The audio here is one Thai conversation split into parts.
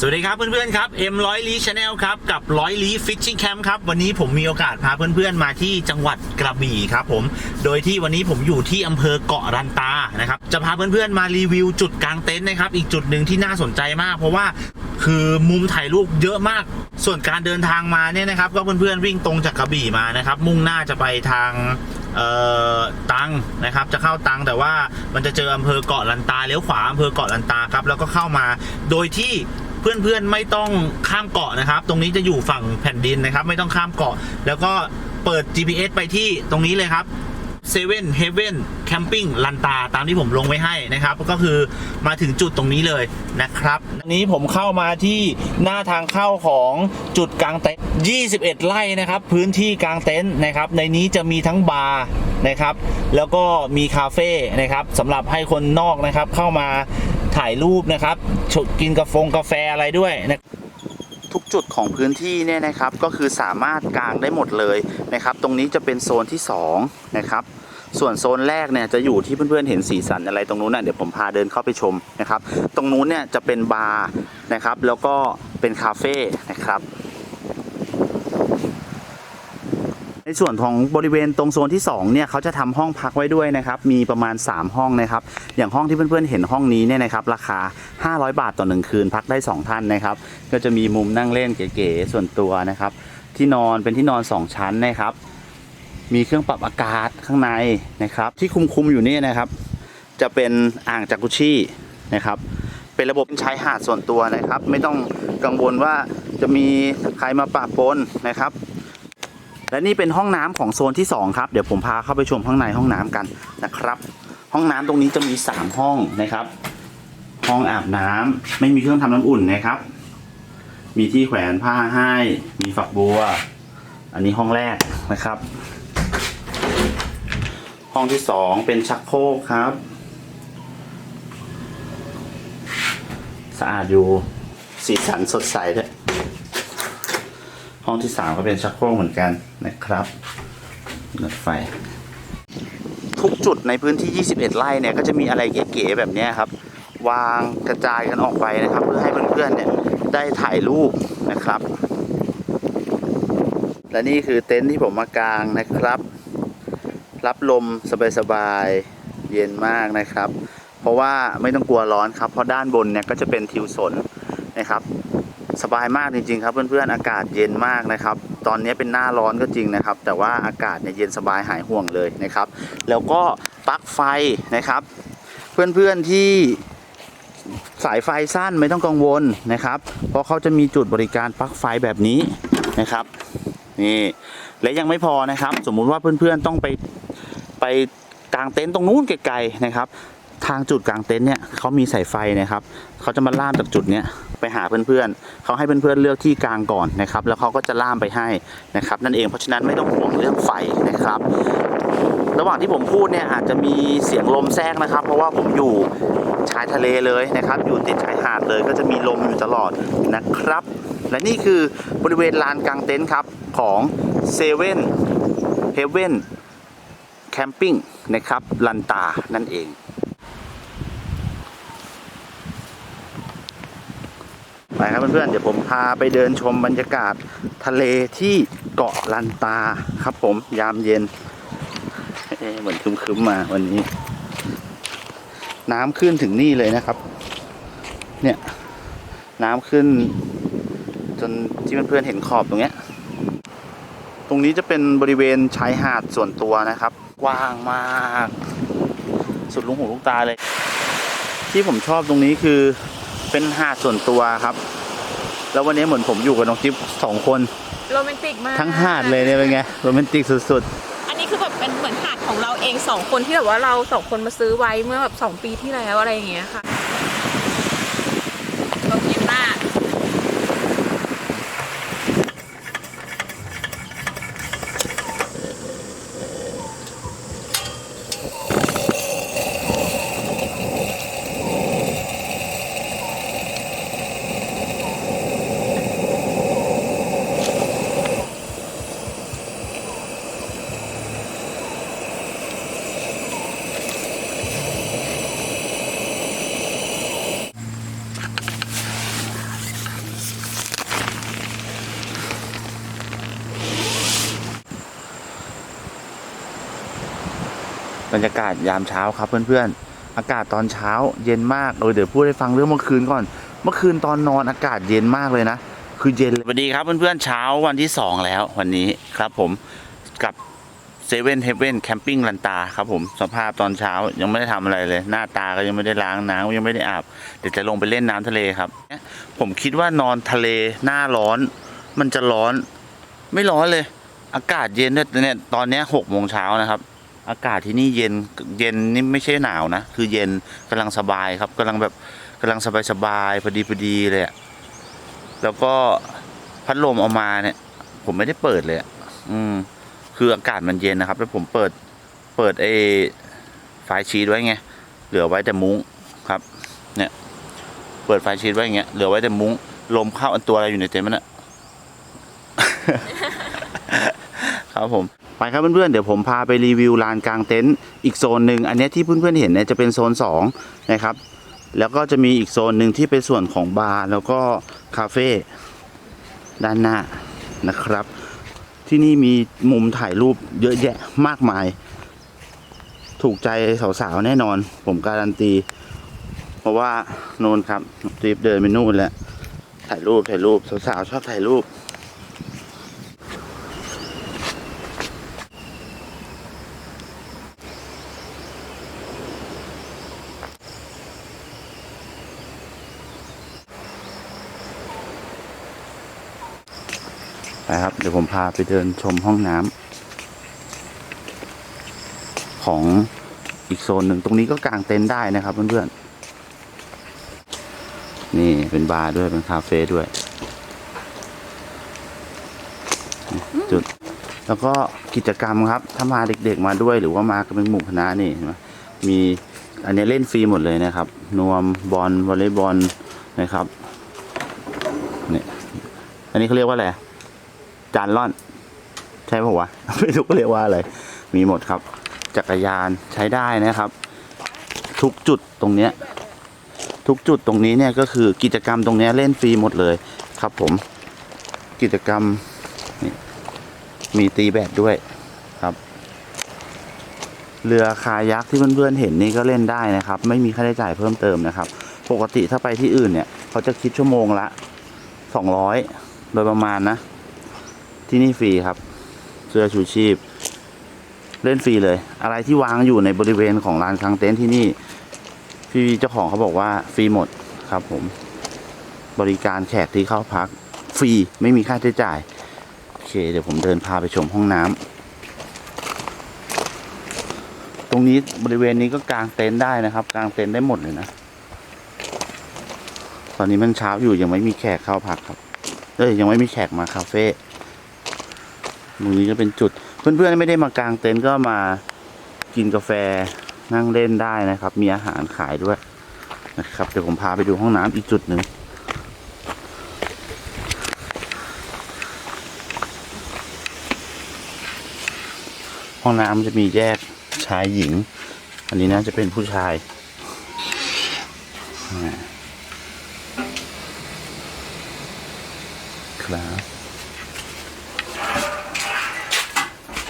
สวัสดีครับเพื่อนๆครับ M ร้อยลีชาแนลครับกับร้อยลีฟิชชิ่งแคมป์ครับวันนี้ผมมีโอกาสพาเพื่อนๆมาที่จังหวัดกระบี่ครับผมโดยที่วันนี้ผมอยู่ที่อำเภอเกาะรันตานะครับจะพาเพื่อนๆมารีวิวจุดกลางเต็นท์นะครับอีกจุดหนึ่งที่น่าสนใจมาก เพราะว่าคือมุมถ่ายรูปเยอะมาก ส่วนการเดินทางมาเนี่ยนะครับก็เพื่อนๆวิ่งตรงจากกระบี่มานะครับมุ่งหน้าจะไปทางตังนะครับจะเข้าตังแต่ว่ามันจะเจออำเภอเกาะลันตาเลี้ยวขวาอำเภอเกาะลันตาครับแล้วก็เข้ามาโดยที่ เพื่อนๆไม่ต้องข้ามเกาะนะครับ ตรงนี้จะอยู่ฝั่งแผ่นดินนะครับ ไม่ต้องข้ามเกาะ แล้วก็เปิด GPS ไปที่ตรงนี้เลยครับเซเว่นเฮเว่นแคมปิ้งลันตาตามที่ผมลงไว้ให้นะครับ ก็คือมาถึงจุดตรงนี้เลยนะครับอันนี้ผมเข้ามาที่หน้าทางเข้าของจุดกลางเต็นท์21 ไร่นะครับ พื้นที่กลางเต็นท์นะครับ ในนี้จะมีทั้งบาร์นะครับ แล้วก็มีคาเฟ่นะครับสำหรับให้คนนอกนะครับเข้ามา ถ่ายรูปนะครับชกินกาแฟกาแฟอะไรด้วยนะทุกจุดของพื้นที่เนี่ยนะครับก็คือสามารถกางได้หมดเลยนะครับ ตรงนี้จะเป็นโซนที่2นะครับส่วนโซนแรกเนี่ยจะอยู่ที่เพื่อนๆเห็นสีสันอะไรตรงนู้นน่ะเดี๋ยวผมพาเดินเข้าไปชมนะครับ ตรงนู้นเนี่ยจะเป็นบาร์นะครับ แล้วก็เป็นคาเฟ่นะครับ ในส่วนของบริเวณตรงโซนที่2เนี่ยเขาจะทำห้องพักไว้ด้วยนะครับมีประมาณ 3 ห้องนะครับอย่างห้องที่เพื่อนๆเห็นห้องนี้เนี่ยนะครับราคา 500 บาทต่อหนึ่งคืนพักได้ 2 ท่านนะครับก็จะมีมุมนั่งเล่นเก๋ๆส่วนตัวนะครับที่นอนเป็นที่นอน 2 ชั้นนะครับ มีเครื่องปรับอากาศข้างในนะครับ ที่คุมๆอยู่นี่นะครับ จะเป็นอ่างจากุชี่นะครับเป็นระบบชายหาดส่วนตัวนะครับ ไม่ต้องกังวลว่าจะมีใครมาปะปนนะครับ และนี่เป็นห้องน้ำของโซนที่ 2 ครับ เดี๋ยวผมพาเข้าไปชมข้างในห้องน้ำกันนะครับ ห้องน้ำตรงนี้จะมี 3 ห้องนะครับ ห้องอาบน้ำไม่มีเครื่องทำน้ำอุ่นนะครับ มีที่แขวนผ้าให้ มีฝักบัว อันนี้ห้องแรกนะครับ ห้องที่ 2 เป็นชักโครกครับ สะอาดอยู่สีสันสดใสด้วย ที่สามก็เป็นชักโครกเหมือนกันนะครับรถไฟ ทุกจุดในพื้นที่ 21 ไร่เนี่ยก็จะมีอะไรเก๋ๆแบบนี้ครับ วางกระจายกันออกไปนะครับ เพื่อให้เพื่อนๆเนี่ยได้ถ่ายรูปนะครับ และนี่คือเต็นท์ที่ผมมากางนะครับ รับลมสบายๆเย็นมากนะครับ เพราะว่าไม่ต้องกลัวร้อนครับ เพราะด้านบนเนี่ยก็จะเป็นทิวสนนะครับ สบายมากจริงๆครับ เพื่อนๆอากาศเย็นมากนะครับ ตอนนี้เป็นหน้าร้อนก็จริงนะครับ แต่ว่าอากาศเนี่ยเย็นสบายหายห่วงเลยนะครับ แล้วก็ปลั๊กไฟนะครับ เพื่อนๆที่สายไฟสั้นไม่ต้องกังวลนะครับ เพราะเขาจะมีจุดบริการปลั๊กไฟแบบนี้นะครับนี่และยังไม่พอนะครับ สมมุติว่าเพื่อนๆต้องไปไปกางเต็นท์ตรงนู้นไกลๆนะครับ ทางจุดกลางเต็นท์เนี่ยเขามีสายไฟนะครับเขาจะมาล่ามจากจุดเนี้ยไปหาเพื่อนๆเขาให้เพื่อนๆเลือกที่กลางก่อนนะครับ แล้วเขาก็จะล่ามไปให้นะครับนั่นเองเพราะฉะนั้นไม่ต้องห่วงเรื่องไฟนะครับระหว่างที่ผมพูดเนี่ยอาจจะมีเสียงลมแทรกนะครับ เพราะว่าผมอยู่ชายทะเลเลยนะครับ อยู่ติดชายหาดเลยก็จะมีลมอยู่ตลอดนะครับ และนี่คือบริเวณลานกลางเต็นท์ครับของเซเว่นเฮเว่นแคมปิ้งนะครับลันตานั่นเอง ไปครับเพื่อนๆเดี๋ยวผมพาไปเดินชมบรรยากาศทะเลที่เกาะลันตาครับผมยามเย็นเอ๊ะเหมือนคึมๆมาวันนี้ น้ำขึ้นถึงนี่เลยนะครับ เนี่ย น้ำขึ้น จนที่เพื่อนๆเห็นขอบตรงเนี้ยตรงนี้จะเป็นบริเวณชายหาดส่วนตัวนะครับกว้างมาก สุดลุงหูลูกตาเลย ที่ผมชอบตรงนี้คือ เป็นหาดส่วนตัวครับ แล้ววันนี้เหมือนผมอยู่กับน้องจิ๊บสองคน โรแมนติกมากทั้งหาดเลยเนี่ยเป็นไงโรแมนติกสุดอันนี้คือแบบเป็นเหมือนหาดของเราเองสองคนที่แบบว่าเราสองคนมาซื้อไว้เมื่อแบบสองปีที่แล้วอะไรอย่างเงี้ยค่ะ รรยากาศยามเช้าครับเพื่อนๆ อากาศตอนเช้าเย็นมากเออเดี๋ยวพูดให้ฟังเรื่องเมื่อคืนก่อน เมื่อคืนตอนนอนอากาศเย็นมากเลยนะ คือเย็นสวัสดีครับเพื่อนๆเช้าวันที่ 2 แล้ววันนี้ครับผมกับเซเว่นเฮเว่นแคมปิ้งลันตาครับผมสภาพตอนเช้ายังไม่ได้ทำอะไรเลย หน้าตาก็ยังไม่ได้ล้างน้ำยังไม่ได้อาบเดี๋ยวจะลงไปเล่นน้ำทะเลครับผมคิดว่านอนทะเลหน้าร้อน มันจะร้อน ไม่ร้อนเลย อากาศเย็นด้วยเนี่ยตอนนี้หกโมงเช้านะครับ อากาศที่นี่เย็นเย็นนี่ไม่ใช่หนาวนะ คือเย็นกำลังสบายครับกำลังแบบกำลังสบายสบายพอดีพอดีเลยอะแล้วก็พัดลมเอามาเนี่ย ผมไม่ได้เปิดเลยอะอืม คืออากาศมันเย็นนะครับ แล้วผมเปิดเปิดไอ้ไฟชีตไว้ไงเหลือไว้แต่มุ้งครับ เนี่ย เปิดไฟชีตไว้อย่างเงี้ยเหลือไว้แต่มุ้งลมเข้าอันตัวอะไรอยู่ในเต็นท์มันอะครับผม ไปครับเพื่อนๆเดี๋ยวผมพาไปรีวิวลานกลางเต็นท์อีกโซนหนึ่งอันนี้ที่เพื่อนๆเห็นเนี่ยจะเป็นโซน2นะครับแล้วก็จะมีอีกโซนหนึ่งที่เป็นส่วนของบาร์แล้วก็คาเฟ่ด้านหน้านะครับ ที่นี่มีมุมถ่ายรูปเยอะแยะมากมาย ถูกใจสาวๆแน่นอน ผมการันตี เพราะว่าโนนครับรีบเดินไปนู่นแล้วถ่ายรูปถ่ายรูปสาวๆชอบถ่ายรูป นะครับ เดี๋ยวผมพาไปเดินชมห้องน้ำของอีกโซนหนึ่งตรงนี้ก็กางเต็นท์ได้นะครับเพื่อนๆ นี่เป็นบาร์ด้วย เป็นคาเฟ่ด้วย จุด แล้วก็กิจกรรมครับ ถ้ามาเด็กๆมาด้วยหรือว่ามากันเป็นหมู่คณะนี่เห็นไหมมีอันนี้เล่นฟรีหมดเลยนะครับ นวมบอลวอลเลย์บอลนะครับ นี่ อันนี้เขาเรียกว่าอะไร จานล่อน ใช่ปะวะไม่รู้เรียกว่าอะไรมีหมดครับ จักรยานใช้ได้นะครับ ทุกจุดตรงเนี้ยทุกจุดตรงนี้เนี่ยก็คือกิจกรรมตรงเนี้ยเล่นฟรีหมดเลยครับผมกิจกรรมมีตีแบดด้วยครับ เรือคายักที่เพื่อนๆเห็นนี่ก็เล่นได้นะครับ ไม่มีค่าใช้จ่ายเพิ่มเติมนะครับ ปกติถ้าไปที่อื่นเนี่ย เขาจะคิดชั่วโมงละสองร้อยโดยประมาณนะ ที่นี่ฟรีครับ เสื้อชูชีพ เล่นฟรีเลย อะไรที่วางอยู่ในบริเวณของลานกลางเต็นท์ที่นี่พี่เจ้าของเขาบอกว่าฟรีหมดครับ ผม บริการแขกที่เข้าพัก ฟรีไม่มีค่าใช้จ่ายโอเค เดี๋ยวผมเดินพาไปชมห้องน้ำตรงนี้บริเวณนี้ก็กางเต็นท์ได้นะครับ กางเต็นท์ได้หมดเลยนะตอนนี้มันเช้าอยู่ยังไม่มีแขกเข้าพักครับเอ้ยยังไม่มีแขกมาคาเฟ่ ตรงนี้ก็เป็นจุด เพื่อนๆไม่ได้มากางเต็นท์ก็มากินกาแฟนั่งเล่นได้นะครับ มีอาหารขายด้วยนะครับ เดี๋ยวผมพาไปดูห้องน้ำอีกจุดหนึ่งห้องน้ำจะมีแยกชายหญิง อันนี้น่าจะเป็นผู้ชายอ่าครับ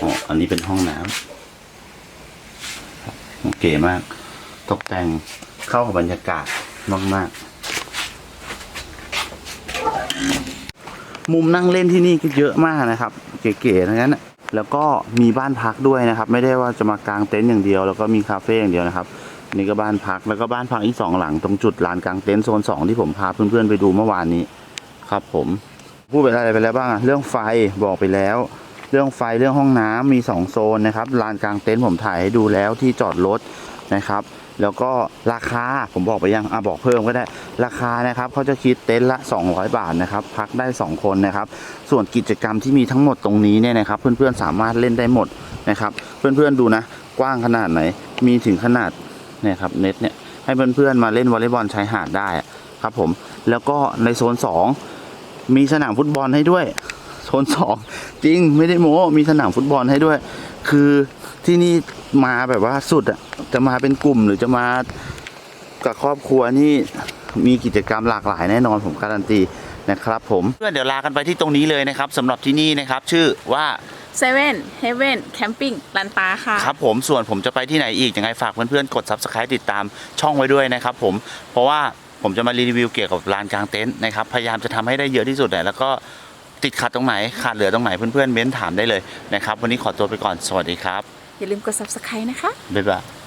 อ๋ออันนี้เป็นห้องน้ำครับโอเคมาก ตกแต่งเข้ากับบรรยากาศมากๆมุมนั่งเล่นที่นี่ก็เยอะมากนะครับ เก๋ๆทั้งนั้นแล้วก็มีบ้านพักด้วยนะครับ ไม่ได้ว่าจะมากางเต็นท์อย่างเดียว แล้วก็มีคาเฟ่อย่างเดียวนะครับนี่ก็บ้านพักแล้วก็บ้านพักอีกสองหลังตรงจุดลานกลางเต็นท์โซนสองที่ผมพาเพื่อนๆไปดูเมื่อวานนี้ ครับผม พูดไปอะไรไปแล้วบ้างอะเรื่องไฟบอกไปแล้ว เรื่องไฟเรื่องห้องน้ำมีสองโซนนะครับลานกลางเต็นท์ผมถ่ายให้ดูแล้วที่จอดรถนะครับ แล้วก็ราคาผมบอกไปยังอะบอกเพิ่มก็ได้ราคานะครับเขาจะคิดเต็นท์ละ 200 บาทนะครับ พักได้ 2 คนนะครับ ส่วนกิจกรรมที่มีทั้งหมดตรงนี้เนี่ยนะครับ เพื่อนๆสามารถเล่นได้หมดนะครับ เพื่อนๆดูนะ กว้างขนาดไหน มีถึงขนาดเนี่ยครับเน็ตเนี่ยให้เพื่อนๆมาเล่นวอลเลย์บอลชายหาดได้ครับผมแล้วก็ในโซน 2 มีสนามฟุตบอลให้ด้วย โซนสองจริงไม่ได้โม้มีสนามฟุตบอลให้ด้วย คือที่นี่มาแบบว่าสุดอะจะมาเป็นกลุ่มหรือจะมากับครอบครัวนี่มีกิจกรรมหลากหลายแน่นอนผมการันตีนะครับผมเพื่อนเดี๋ยวลากันไปที่ตรงนี้เลยนะครับสำหรับที่นี่นะครับ ชื่อว่าเซเว่นเฮเว่นแคมปิ้งลันตาค่ะ ครับผมส่วนผมจะไปที่ไหนอีกยังไงฝากเพื่อนๆ กด subscribe ติดตามช่องไว้ด้วยนะครับผมเพราะว่าผมจะมารีวิวเกี่ยวกับลานกลางเต็นท์นะครับ พยายามจะทำให้ได้เยอะที่สุดแหละแล้วก็ ติดขัดตรงไหนขาดเหลือตรงไหนเพื่อนๆเม้นถามได้เลยนะครับ วันนี้ขอตัวไปก่อนสวัสดีครับ อย่าลืมกด subscribe นะคะ บ๊ายบาย